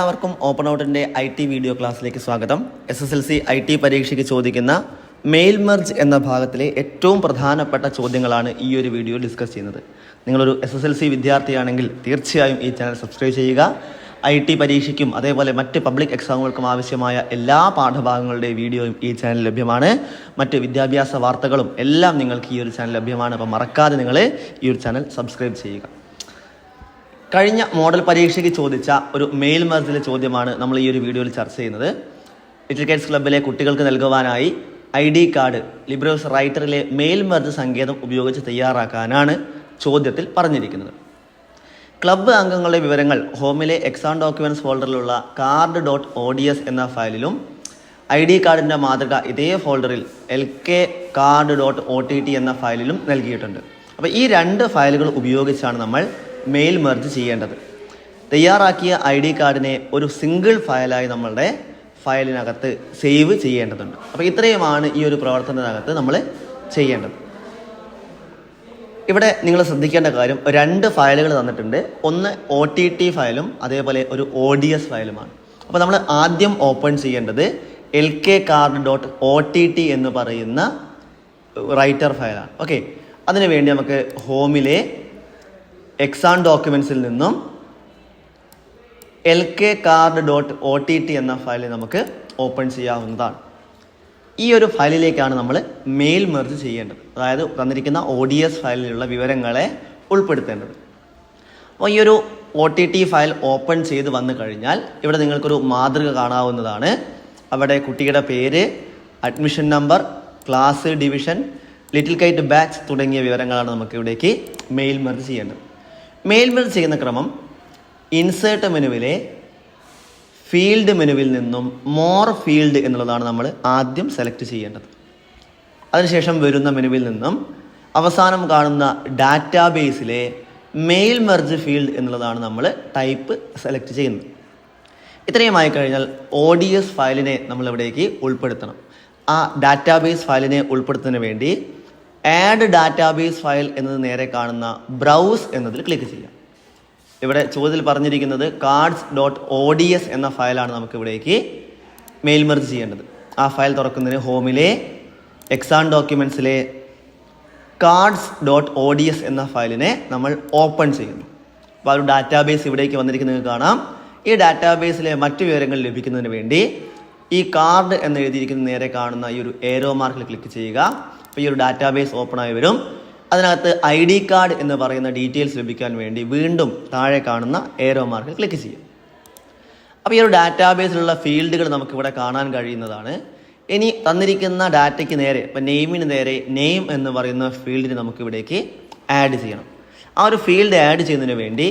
എല്ലാവർക്കും ഓപ്പൺ ഔട്ടിന്റെ I T video ക്ലാസ്സിലേക്ക് സ്വാഗതം. S S L C I T പരീക്ഷയ്ക്ക് ചോദിക്കുന്ന മെയിൽ മെർജ് എന്ന ഭാഗത്തിലെ ഏറ്റവും പ്രധാനപ്പെട്ട ചോദ്യങ്ങളാണ് ഈ ഒരു വീഡിയോ ഡിസ്കസ് ചെയ്യുന്നത്. നിങ്ങളൊരു എസ് എസ് എൽ സി വിദ്യാർത്ഥിയാണെങ്കിൽ തീർച്ചയായും ഈ ചാനൽ സബ്സ്ക്രൈബ് ചെയ്യുക. ഐ ടി പരീക്ഷയ്ക്കും അതേപോലെ മറ്റ് പബ്ലിക് എക്സാമുകൾക്കും ആവശ്യമായ എല്ലാ പാഠഭാഗങ്ങളുടെയും വീഡിയോയും ഈ ചാനൽ ലഭ്യമാണ്. മറ്റ് വിദ്യാഭ്യാസ വാർത്തകളും എല്ലാം നിങ്ങൾക്ക് ഈ ഒരു ചാനൽ ലഭ്യമാണ്. അപ്പോൾ മറക്കാതെ നിങ്ങൾ ഈ ഒരു ചാനൽ സബ്സ്ക്രൈബ് ചെയ്യുക. കഴിഞ്ഞ മോഡൽ പരീക്ഷയ്ക്ക് ചോദിച്ച ഒരു മെയിൽ മെർജിലെ ചോദ്യമാണ് നമ്മൾ ഈ ഒരു വീഡിയോയിൽ ചർച്ച ചെയ്യുന്നത്. ലിറ്റിൽ കേറ്റ്സ് ക്ലബ്ബിലെ കുട്ടികൾക്ക് നൽകുവാനായി ഐ ഡി കാർഡ് ലിബ്രോസ് റൈറ്ററിലെ മെയിൽ മെർജ് സങ്കേതം ഉപയോഗിച്ച് തയ്യാറാക്കാനാണ് ചോദ്യത്തിൽ പറഞ്ഞിരിക്കുന്നത്. ക്ലബ്ബ് അംഗങ്ങളുടെ വിവരങ്ങൾ ഹോമിലെ exam documents ഫോൾഡറിലുള്ള card dot O D S എന്ന ഫയലിലും ഐ ഡി കാർഡിന്റെ മാതൃക ഇതേ ഫോൾഡറിൽ L K card dot O T T എന്ന ഫയലിലും നൽകിയിട്ടുണ്ട്. അപ്പോൾ ഈ രണ്ട് ഫയലുകൾ ഉപയോഗിച്ചാണ് നമ്മൾ മെയിൽ മെർജ് ചെയ്യേണ്ടത്. തയ്യാറാക്കിയ ഐ ഡി കാർഡിനെ ഒരു സിംഗിൾ ഫയലായി നമ്മളുടെ ഫയലിനകത്ത് സേവ് ചെയ്യേണ്ടതുണ്ട്. അപ്പോൾ ഇത്രയുമാണ് ഈ ഒരു പ്രവർത്തനത്തിനകത്ത് നമ്മൾ ചെയ്യേണ്ടത്. ഇവിടെ നിങ്ങൾ ശ്രദ്ധിക്കേണ്ട കാര്യം രണ്ട് ഫയലുകൾ തന്നിട്ടുണ്ട്. ഒന്ന് ഒ ടി ടി ഫയലും അതേപോലെ ഒരു ഒ ഡി എസ് ഫയലുമാണ്. അപ്പോൾ നമ്മൾ ആദ്യം ഓപ്പൺ ചെയ്യേണ്ടത് L K card dot O T T എന്ന് പറയുന്ന റൈറ്റർ ഫയലാണ് ഓക്കെ അതിനുവേണ്ടി നമുക്ക് ഹോമിലെ എക്സാം ഡോക്യുമെൻസിൽ നിന്നും L K card dot O T T എന്ന ഫയൽ നമുക്ക് ഓപ്പൺ ചെയ്യാവുന്നതാണ്. ഈ ഒരു ഫയലിലേക്കാണ് നമ്മൾ മെയിൽ മെർജ് ചെയ്യേണ്ടത്. അതായത് തന്നിരിക്കുന്ന ഒ ഡി എസ് ഫയലിലുള്ള വിവരങ്ങളെ ഉൾപ്പെടുത്തേണ്ടത്. അപ്പോൾ ഈ ഒരു O T T file open ചെയ്ത് വന്നു കഴിഞ്ഞാൽ ഇവിടെ നിങ്ങൾക്കൊരു മാതൃക കാണാവുന്നതാണ്. അവിടെ കുട്ടിയുടെ പേര് admission number class division little kite batch തുടങ്ങിയ വിവരങ്ങളാണ് നമുക്ക് ഇവിടേക്ക് മെയിൽ മെർജ് ചെയ്യേണ്ടത്. മെർജ് ചെയ്യുന്ന ക്രമം ഇൻസേർട്ട് മെനുവിലെ ഫീൽഡ് മെനുവിൽ നിന്നും മോർ ഫീൽഡ് എന്നുള്ളതാണ് നമ്മൾ ആദ്യം സെലക്ട് ചെയ്യേണ്ടത്. അതിനുശേഷം വരുന്ന മെനുവിൽ നിന്നും അവസാനം കാണുന്ന ഡാറ്റാബേസിലെ മെയിൽ മെർജ് ഫീൽഡ് എന്നുള്ളതാണ് നമ്മൾ ടൈപ്പ് സെലക്ട് ചെയ്യുന്നത്. ഇത്രയുമായി കഴിഞ്ഞാൽ ഒ ഡി എസ് ഫയലിനെ നമ്മളിവിടേക്ക് ഉൾപ്പെടുത്തണം. ആ ഡാറ്റാബേസ് ഫയലിനെ ഉൾപ്പെടുത്തുന്നതിന് വേണ്ടി ആഡ് ഡാറ്റാബേസ് ഫയൽ എന്നത് നേരെ കാണുന്ന ബ്രൗസ് എന്നതിൽ ക്ലിക്ക് ചെയ്യാം. ഇവിടെ ചോദ്യത്തിൽ പറഞ്ഞിരിക്കുന്നത് cards dot O D S എന്ന ഫയലാണ് നമുക്ക് ഇവിടേക്ക് മെയിൽ ചെയ്യേണ്ടത്. ആ ഫയൽ തുറക്കുന്നതിന് ഹോമിലെ exam ഡോക്യുമെൻസിലെ cards dot O D S എന്ന ഫയലിനെ നമ്മൾ ഓപ്പൺ ചെയ്യുന്നു. അപ്പോൾ ആ ഒരു ഡാറ്റാബേസ് ഇവിടേക്ക് വന്നിരിക്കുന്നത് കാണാം. ഈ ഡാറ്റാബേസിലെ മറ്റു വിവരങ്ങൾ ലഭിക്കുന്നതിന് വേണ്ടി ഈ കാർഡ് എന്ന് എഴുതിയിരിക്കുന്ന നേരെ കാണുന്ന ഈ ഒരു ഏരോ മാർക്കിൽ ക്ലിക്ക് ചെയ്യുക. അപ്പോൾ ഈ ഒരു ഡാറ്റാബേസ് ഓപ്പൺ ആയി വരും. അതിനകത്ത് ഐ ഡി കാർഡ് എന്ന് പറയുന്ന ഡീറ്റെയിൽസ് ലഭിക്കാൻ വേണ്ടി വീണ്ടും താഴെ കാണുന്ന ഏരോ മാർക്കിൽ ക്ലിക്ക് ചെയ്യും അപ്പോൾ ഈ ഒരു ഡാറ്റാബേസിലുള്ള ഫീൽഡുകൾ നമുക്കിവിടെ കാണാൻ കഴിയുന്നതാണ്. ഇനി തന്നിരിക്കുന്ന ഡാറ്റയ്ക്ക് നേരെ ഇപ്പം നെയിമിന് നേരെ നെയിം എന്ന് പറയുന്ന ഫീൽഡിന് നമുക്കിവിടേക്ക് ആഡ് ചെയ്യണം. ആ ഒരു ഫീൽഡ് ആഡ് ചെയ്യുന്നതിന് വേണ്ടി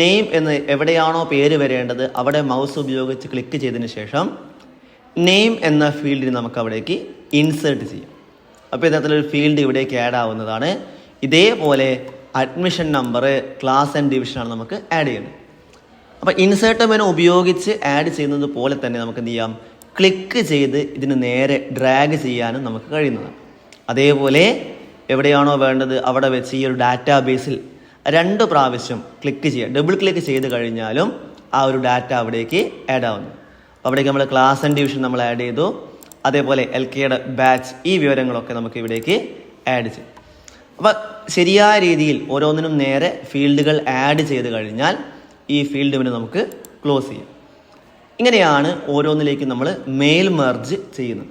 നെയിം എന്ന് എവിടെയാണോ പേര് വരേണ്ടത് അവിടെ മൗസ് ഉപയോഗിച്ച് ക്ലിക്ക് ചെയ്തതിന് ശേഷം നെയിം എന്ന ഫീൽഡിന് നമുക്ക് അവിടേക്ക് ഇൻസേർട്ട് ചെയ്യാം. അപ്പോൾ ഇത്തരത്തിലൊരു ഫീൽഡ് ഇവിടേക്ക് ആഡ് ആവുന്നതാണ്. ഇതേപോലെ അഡ്മിഷൻ നമ്പർ ക്ലാസ് ആൻഡ് ഡിവിഷനാണ് നമുക്ക് ആഡ് ചെയ്യുന്നത്. അപ്പോൾ ഇൻസേർട്ട് മെനു ഉപയോഗിച്ച് ആഡ് ചെയ്യുന്നത് പോലെ തന്നെ നമുക്ക് എന്ത് ചെയ്യാം? ക്ലിക്ക് ചെയ്ത് ഇതിന് നേരെ ഡ്രാഗ് ചെയ്യാനും നമുക്ക് കഴിയുന്നതാണ്. അതേപോലെ എവിടെയാണോ വേണ്ടത് അവിടെ വെച്ച് ഈ ഒരു ഡാറ്റാബേസിൽ രണ്ട് പ്രാവശ്യം ക്ലിക്ക് ചെയ്യുക ഡബിൾ ക്ലിക്ക് ചെയ്ത് കഴിഞ്ഞാലും ആ ഒരു ഡാറ്റ അവിടേക്ക് ആഡ് ആവുന്നു. അവിടേക്ക് നമ്മൾ ക്ലാസ് ആൻഡ് ഡിവിഷൻ നമ്മൾ ആഡ് ചെയ്തു. അതേപോലെ എൽ കെയുടെ ബാച്ച് ഈ വിവരങ്ങളൊക്കെ നമുക്ക് ഇവിടേക്ക് ആഡ് ചെയ്യും. അപ്പം ശരിയായ രീതിയിൽ ഓരോന്നിനും നേരെ ഫീൽഡുകൾ ആഡ് ചെയ്ത് കഴിഞ്ഞാൽ ഈ ഫീൽഡ് പിന്നെ നമുക്ക് ക്ലോസ് ചെയ്യാം. ഇങ്ങനെയാണ് ഓരോന്നിലേക്കും നമ്മൾ മെയിൽ മെർജ് ചെയ്യുന്നത്.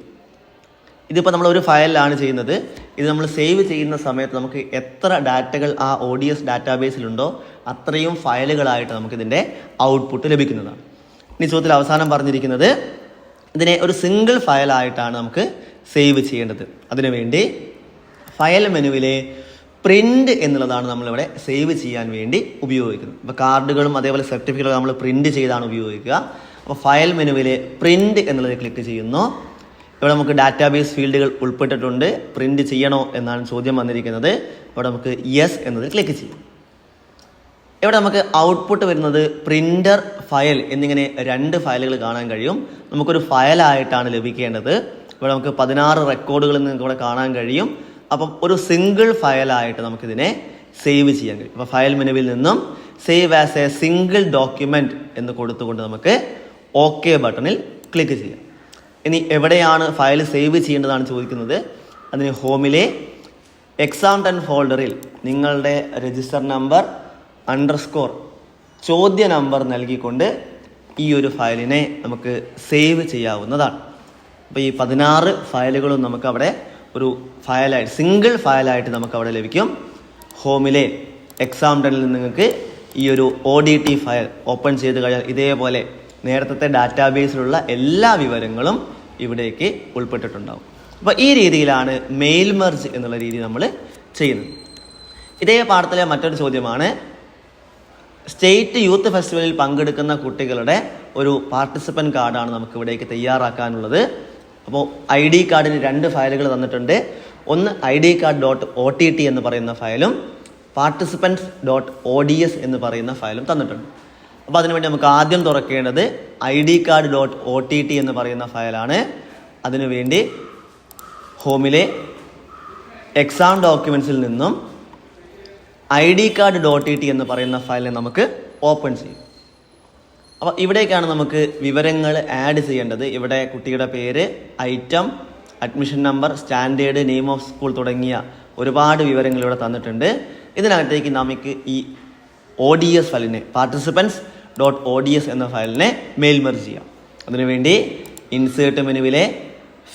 ഇതിപ്പോൾ നമ്മൾ ഒരു ഫയലിലാണ് ചെയ്യുന്നത്. ഇത് നമ്മൾ സേവ് ചെയ്യുന്ന സമയത്ത് നമുക്ക് എത്ര ഡാറ്റകൾ ആ ഒ ഡി എസ് ഡാറ്റാബേസിലുണ്ടോ അത്രയും ഫയലുകളായിട്ട് നമുക്കിതിന്റെ ഔട്ട്പുട്ട് ലഭിക്കുന്നതാണ്. ഇനി ചോദ്യത്തിൽ അവസാനം പറഞ്ഞിരിക്കുന്നത് ഇതിനെ ഒരു സിംഗിൾ ഫയലായിട്ടാണ് നമുക്ക് സേവ് ചെയ്യേണ്ടത്. അതിനുവേണ്ടി ഫയൽ മെനുവിലെ പ്രിന്റ് എന്നുള്ളതാണ് നമ്മളിവിടെ സേവ് ചെയ്യാൻ വേണ്ടി ഉപയോഗിക്കുന്നത്. ഇപ്പോൾ കാർഡുകളും അതേപോലെ സർട്ടിഫിക്കറ്റുകളും നമ്മൾ പ്രിന്റ് ചെയ്താണ് ഉപയോഗിക്കുക. അപ്പോൾ ഫയൽ മെനുവിലെ പ്രിന്റ് എന്നുള്ളത് ക്ലിക്ക് ചെയ്യുന്നു. ഇവിടെ നമുക്ക് ഡാറ്റാബേസ് ഫീൽഡുകൾ ഉൾപ്പെട്ടിട്ടുണ്ട്. പ്രിന്റ് ചെയ്യണോ എന്നാണ് ചോദ്യം വന്നിരിക്കുന്നത്. ഇവിടെ നമുക്ക് യെസ് എന്നത് ക്ലിക്ക് ചെയ്യും. ഇവിടെ നമുക്ക് ഔട്ട്പുട്ട് വരുന്നത് പ്രിന്റർ ഫയൽ എന്നിങ്ങനെ രണ്ട് ഫയലുകൾ കാണാൻ കഴിയും. നമുക്കൊരു ഫയലായിട്ടാണ് ലഭിക്കേണ്ടത്. ഇവിടെ നമുക്ക് പതിനാറ് റെക്കോർഡുകൾ നിങ്ങൾക്ക് ഇവിടെ കാണാൻ കഴിയും. അപ്പം ഒരു സിംഗിൾ ഫയലായിട്ട് നമുക്കിതിനെ സേവ് ചെയ്യാൻ കഴിയും. അപ്പോൾ ഫയൽ മെനുവിൽ നിന്നും save as a single document എന്ന് കൊടുത്തുകൊണ്ട് നമുക്ക് ഓക്കെ ബട്ടണിൽ ക്ലിക്ക് ചെയ്യാം. ഇനി എവിടെയാണ് ഫയൽ സേവ് ചെയ്യേണ്ടതാണ് ചോദിക്കുന്നത്? അതിന് ഹോമിലെ എക്സാം ടെൻ ഫോൾഡറിൽ നിങ്ങളുടെ രജിസ്റ്റർ നമ്പർ അണ്ടർസ്കോർ ചോദ്യ നമ്പർ നൽകിക്കൊണ്ട് ഈ ഒരു ഫയലിനെ നമുക്ക് സേവ് ചെയ്യാവുന്നതാണ്. അപ്പോൾ ഈ പതിനാറ് ഫയലുകളും നമുക്കവിടെ ഒരു ഫയലായിട്ട് സിംഗിൾ ഫയലായിട്ട് നമുക്കവിടെ ലഭിക്കും. ഹോമിലെ എക്സാം ടണിൽ നിങ്ങൾക്ക് ഈ ഒരു O D T file open ചെയ്ത് കഴിഞ്ഞാൽ ഇതേപോലെ നേരത്തെ ഡാറ്റാബേസിലുള്ള എല്ലാ വിവരങ്ങളും ഇവിടേക്ക് ഉൾപ്പെട്ടിട്ടുണ്ടാവും. അപ്പോൾ ഈ രീതിയിലാണ് മെയിൽ മെർജ് എന്നുള്ള രീതി നമ്മൾ ചെയ്യുന്നത്. ഇതേ പാഠത്തിലെ മറ്റൊരു ചോദ്യമാണ് സ്റ്റേറ്റ് യൂത്ത് ഫെസ്റ്റിവലിൽ പങ്കെടുക്കുന്ന കുട്ടികളുടെ ഒരു പാർട്ടിസിപ്പന്റ് കാർഡാണ് നമുക്ക് ഇവിടേക്ക് തയ്യാറാക്കാനുള്ളത്. അപ്പോൾ ഐ ഡി കാർഡിന് രണ്ട് ഫയലുകൾ തന്നിട്ടുണ്ട്. ഒന്ന് I D card dot O T T എന്ന് പറയുന്ന ഫയലും participants dot O D S എന്ന് പറയുന്ന ഫയലും തന്നിട്ടുണ്ട്. അപ്പോൾ അതിനുവേണ്ടി നമുക്ക് ആദ്യം തുറക്കേണ്ടത് I D card dot O T T എന്ന് പറയുന്ന ഫയലാണ്. അതിനുവേണ്ടി ഹോമിലെ എക്സാം ഡോക്യുമെൻസിൽ നിന്നും I D card dot E T എന്ന് പറയുന്ന ഫയലിനെ നമുക്ക് ഓപ്പൺ ചെയ്യും. അപ്പോൾ ഇവിടേക്കാണ് നമുക്ക് വിവരങ്ങൾ ആഡ് ചെയ്യേണ്ടത്. ഇവിടെ കുട്ടിയുടെ പേര് item admission number standard name of school തുടങ്ങിയ ഒരുപാട് വിവരങ്ങൾ ഇവിടെ തന്നിട്ടുണ്ട്. ഇതിനകത്തേക്ക് നമുക്ക് ഈ ഒ ഡി എസ് ഫയലിനെ participants dot O D S എന്ന ഫയലിനെ മെയിൽമർജ് ചെയ്യാം. അതിനുവേണ്ടി ഇൻസേർട്ട് മെനുവിലെ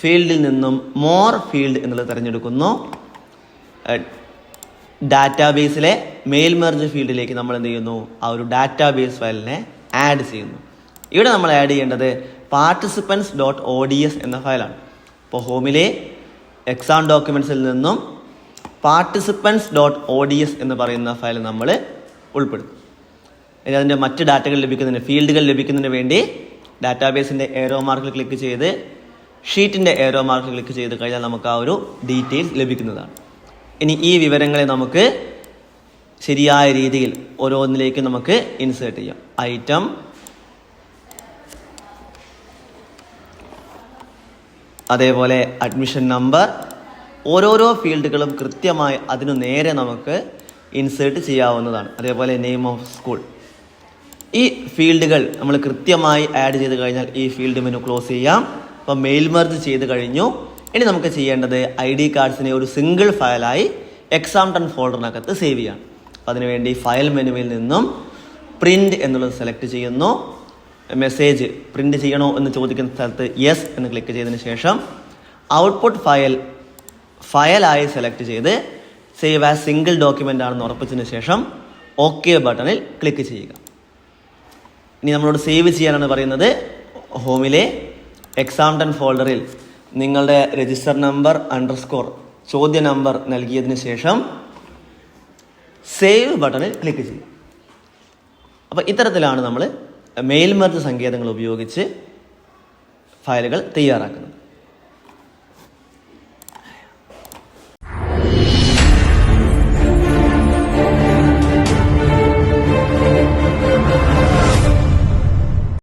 ഫീൽഡിൽ നിന്നും മോർ ഫീൽഡ് എന്നുള്ളത് തിരഞ്ഞെടുക്കുന്നു. ഡാറ്റാബേസിലെ മെയിൽ മെർജ് ഫീൽഡിലേക്ക് നമ്മൾ എന്ത് ചെയ്യുന്നു? ആ ഒരു ഡാറ്റാബേസ് ഫയലിനെ ആഡ് ചെയ്യുന്നു. ഇവിടെ നമ്മൾ ആഡ് ചെയ്യേണ്ടത് participants dot O D S എന്ന ഫയലാണ്. ഇപ്പോൾ ഹോമിലെ എക്സാം ഡോക്യുമെൻസിൽ നിന്നും participants dot O D S എന്ന് പറയുന്ന ഫയൽ നമ്മൾ ഉൾപ്പെടുത്തും. ഇനി അതിന്റെ മറ്റ് ഡാറ്റകൾ ലഭിക്കുന്നതിന് ഫീൽഡുകൾ ലഭിക്കുന്നതിന് വേണ്ടി ഡാറ്റാബേസിന്റെ ഏറോ മാർക്കിൽ ക്ലിക്ക് ചെയ്ത് ഷീറ്റിന്റെ ഏറോ മാർക്കിൽ ക്ലിക്ക് ചെയ്ത് കഴിഞ്ഞാൽ നമുക്ക് ആ ഒരു ഡീറ്റെയിൽസ് ലഭിക്കുന്നതാണ്. ഇനി ഈ വിവരങ്ങളെ നമുക്ക് ശരിയായ രീതിയിൽ ഓരോന്നിലേക്ക് നമുക്ക് ഇൻസേർട്ട് ചെയ്യാം. ഐറ്റം അതേപോലെ അഡ്മിഷൻ നമ്പർ ഓരോരോ ഫീൽഡുകളും കൃത്യമായി അതിനു നേരെ നമുക്ക് ഇൻസേർട്ട് ചെയ്യാവുന്നതാണ്. അതേപോലെ നെയിം ഓഫ് സ്കൂൾ ഈ ഫീൽഡുകൾ നമ്മൾ കൃത്യമായി ആഡ് ചെയ്ത് കഴിഞ്ഞാൽ ഈ ഫീൽഡ് മെനു ക്ലോസ് ചെയ്യാം. അപ്പം മെയിൽ മെർജ് ചെയ്ത് കഴിഞ്ഞു. ഇനി നമുക്ക് ചെയ്യേണ്ടത് ഐ ഡി കാർഡ്സിനെ ഒരു സിംഗിൾ ഫയലായി എക്സാം ടൺ ഫോൾഡറിനകത്ത് സേവ് ചെയ്യാം. അപ്പോൾ അതിനുവേണ്ടി ഫയൽ മെനുവിൽ നിന്നും പ്രിന്റ് എന്നുള്ളത് സെലക്ട് ചെയ്യുന്നു. മെസ്സേജ് പ്രിന്റ് ചെയ്യണോ എന്ന് ചോദിക്കുന്ന സ്ഥലത്ത് യെസ് എന്ന് ക്ലിക്ക് ചെയ്തതിന് ശേഷം ഔട്ട്പുട്ട് ഫയൽ ഫയലായി സെലക്ട് ചെയ്ത് സേവ് ആസ് സിംഗിൾ ഡോക്യുമെന്റ് ആണെന്ന് ഉറപ്പിച്ചതിന് ശേഷം ഓക്കെ ബട്ടണിൽ ക്ലിക്ക് ചെയ്യുക. ഇനി നമ്മളോട് സേവ് ചെയ്യാനാണ് പറയുന്നത്. ഹോമിലെ എക്സാം ടെൻ ഫോൾഡറിൽ നിങ്ങളുടെ രജിസ്റ്റർ നമ്പർ അണ്ടർസ്കോർ ചോദ്യ നമ്പർ നൽകിയതിന് ശേഷം സേവ് ബട്ടണിൽ ക്ലിക്ക് ചെയ്യും അപ്പോൾ ഇത്തരത്തിലാണ് നമ്മൾ മെയിൽ മെർജ് സങ്കേതങ്ങൾ ഉപയോഗിച്ച് ഫയലുകൾ തയ്യാറാക്കുന്നത്.